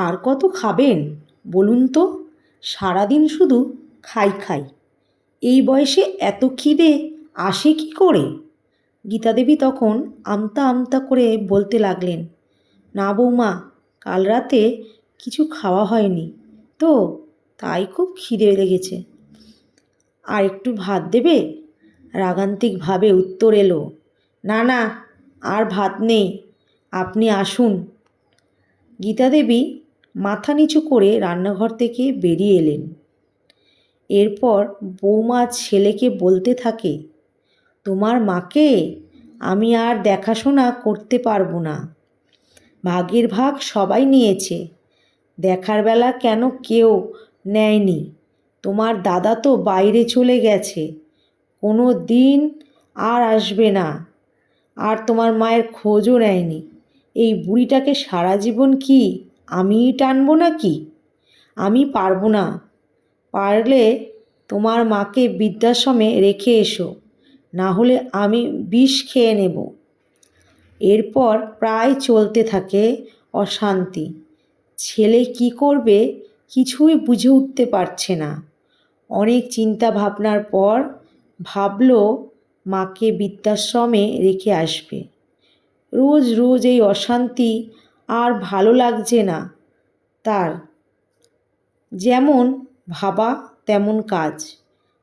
আর কত খাবেন? বলুন তো। সারাদিন শুধু খাই খাই। এই বয়সে এত খিদে আসে কি করে? গীতা দেবী তখন আমতা আমতা করে বলতে লাগলেন, না বৌমা, কাল রাতে কিছু খাওয়া হয়নি তো, তাই খুব খিদে লেগেছে। আর একটু ভাত দেবে? রাগান্তিকভাবে উত্তর এলো, না না, আর ভাত নেই, আপনি আসুন। গীতা দেবী মাথা নিচু করে রান্নাঘর থেকে বেরিয়ে এলেন। এরপর বৌমা ছেলেকে বলতে থাকে, তোমার মাকে আমি আর দেখাশোনা করতে পারব না। ভাগের ভাগ সবাই নিয়েছে। দেখার বেলা কেন কেউ নেয়নি? তোমার দাদা তো বাইরে চলে গেছে। কোনো দিন আর আসবে না। আর তোমার মায়ের খোঁজও নেয়নি। এই বুড়িটাকে সারা জীবন কি আমিই টানবো না কি আমি পারব না। পারলে তোমার মাকে বৃদ্ধাশ্রমে রেখে এসো, না হলে আমি বিষ খেয়ে নেব। এরপর প্রায় চলতে থাকে অশান্তি। ছেলে কি করবে কিছুই বুঝে উঠতে পারছে না। অনেক চিন্তা ভাবনার পর ভাবলো মাকে বৃদ্ধাশ্রমে রেখে আসবে। রোজ রোজ এই অশান্তি আর ভালো লাগছে না তার। যেমন ভাবা তেমন কাজ।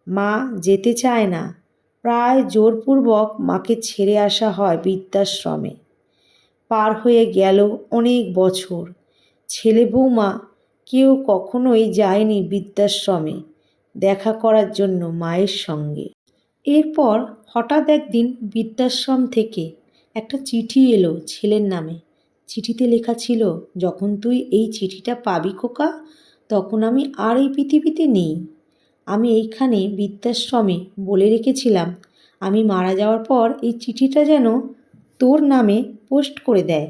মা যেতে চায় না। প্রায় জোরপূর্বক মাকে ছেড়ে আসা হয় বৃদ্ধাশ্রমে। পার হয়ে গেল অনেক বছর। ছেলে বৌমা কেউ কখনোই যায়নি বৃদ্ধাশ্রমে দেখা করার জন্য মায়ের সঙ্গে। এরপর হঠাৎ একদিন বৃদ্ধাশ্রম থেকে একটা চিঠি এলো ছেলের নামে। চিঠিতে লেখা ছিল, যখন তুই এই চিঠিটা পাবি খোকা, তখন আমি আর এই পৃথিবীতে নেই। আমি এইখানে বৃদ্ধাশ্রমে বলে রেখেছিলাম, আমি মারা যাওয়ার পর এই চিঠিটা যেন তোর নামে পোস্ট করে দেয়।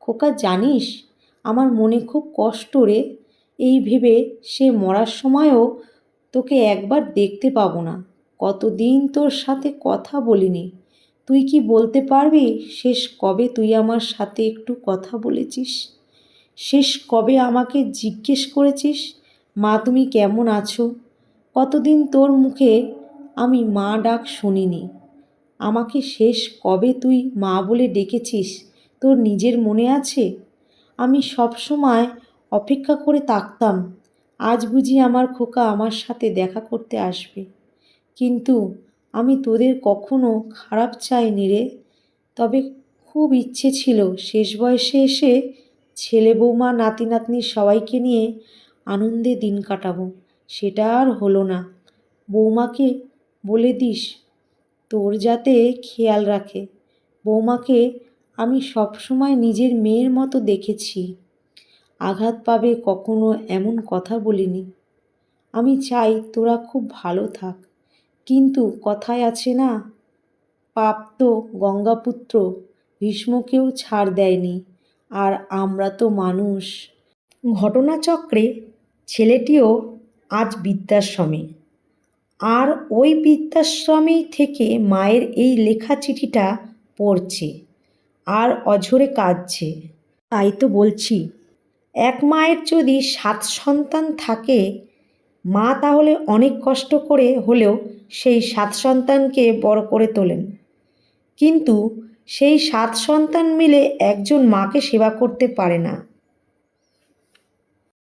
খোকা, জানিস, আমার মনে খুব কষ্ট রে। এই ভেবে সে মরার সময়ও তোকে একবার দেখতে পাবো না। কতদিন তোর সাথে কথা বলিনি। তুই কি বলতে পারবি? শেষ কবে তুই আমার সাথে একটু কথা বলেছিস? শেষ কবে আমাকে জিজ্ঞেস করেছিস, মা, তুমি কেমন আছো? কতদিন তোর মুখে আমি মা ডাক শুনিনি। আমাকে শেষ কবে তুই মা বলে ডেকেছিস? তোর নিজের মনে আছে? আমি সব সময় অপেক্ষা করে তাকতাম আজ বুঝি আমার খোকা আমার সাথে দেখা করতে আসবে। কিন্তু আমি তোদের কখনো খারাপ চাইনি রে। তবে খুব ইচ্ছে ছিল শেষ বয়সে এসে ছেলে বৌমা, নাতি নাতনি সবাইকে নিয়ে আনন্দে দিন কাটাবো। সেটা আর হলো না। বৌমাকে বলে দিস, তোর যাতে খেয়াল রাখে। বৌমাকে আমি সবসময় নিজের মেয়ের মতো দেখেছি। আঘাত পাবে কখনো এমন কথা বলিনি। আমি চাই তোরা খুব ভালো থাক। কিন্তু কথায় আছে না, পাপ তো গঙ্গাপুত্র, ভীষ্মকেও ছাড় দেয়নি, আর আমরা তো মানুষ। ঘটনাচক্রে ছেলেটিও আজ বৃদ্ধাশ্রমে আর ওই বৃদ্ধাশ্রমেই থেকে মায়ের এই লেখা চিঠিটা পড়ছে, আর অঝরে কাঁদছে। তাই তো বলছি, এক মায়ের যদি সাত সন্তান থাকে মা তাহলে অনেক কষ্ট করে হলেও সেই সাত সন্তানকে বড় করে তোলেন। কিন্তু সেই সাত সন্তান মিলে একজন মাকে সেবা করতে পারে না।